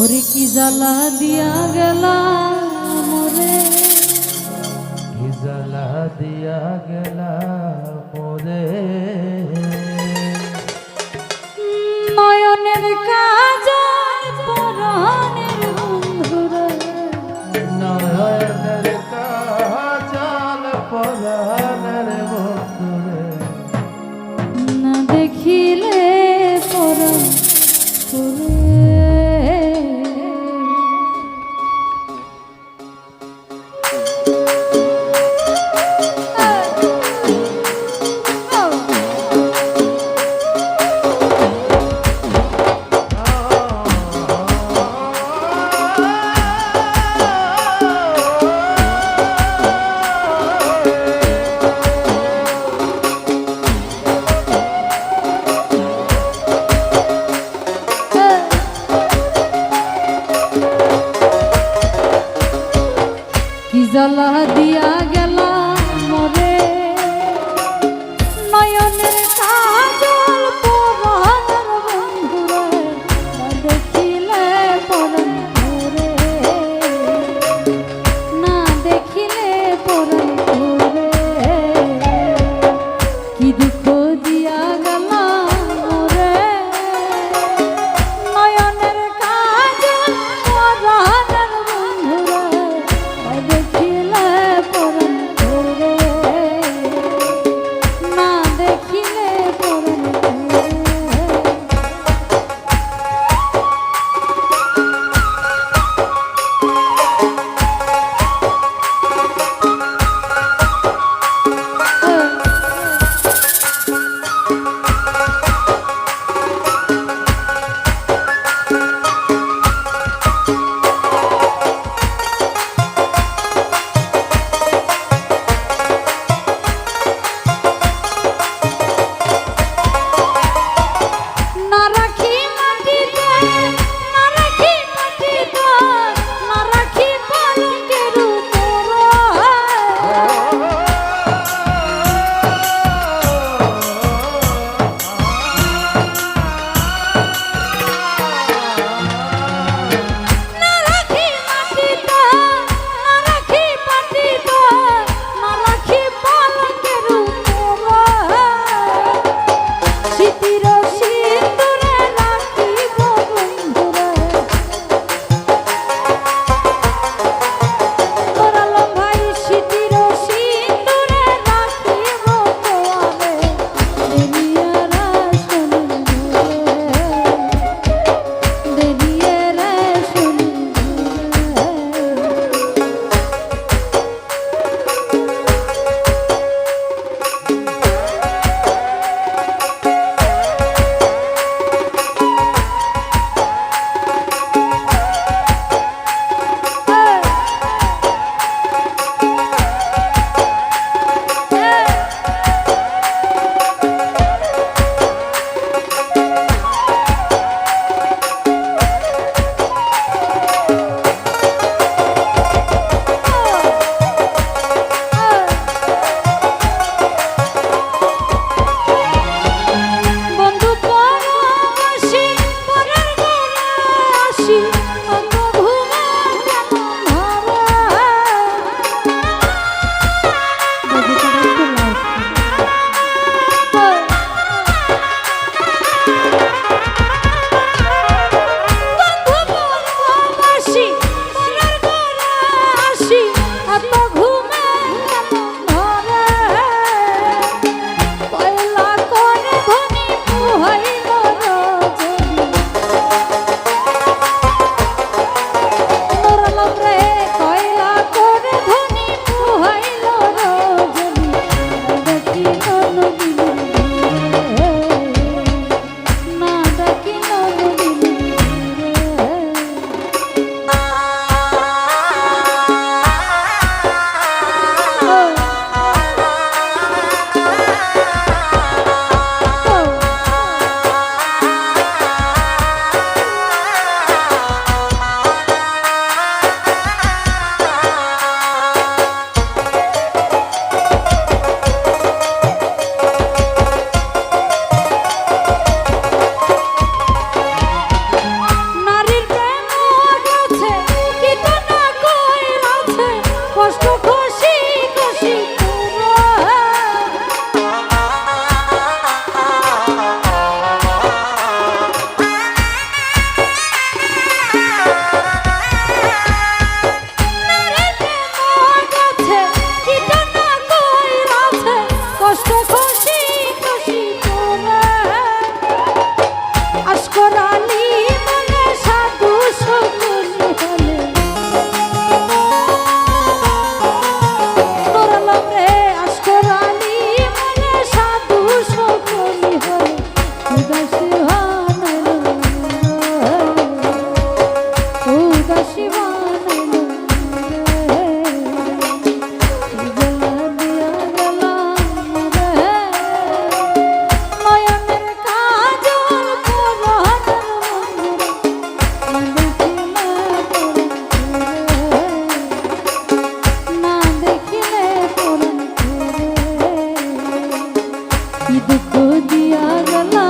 ওরে কি জ্বালা দিয়া গেলা মরে? কি জ্বালা দিয়া গেলা মরে? নয়নের কাজ জ্বালা দিয়া গে বুকো দিয়া গলা।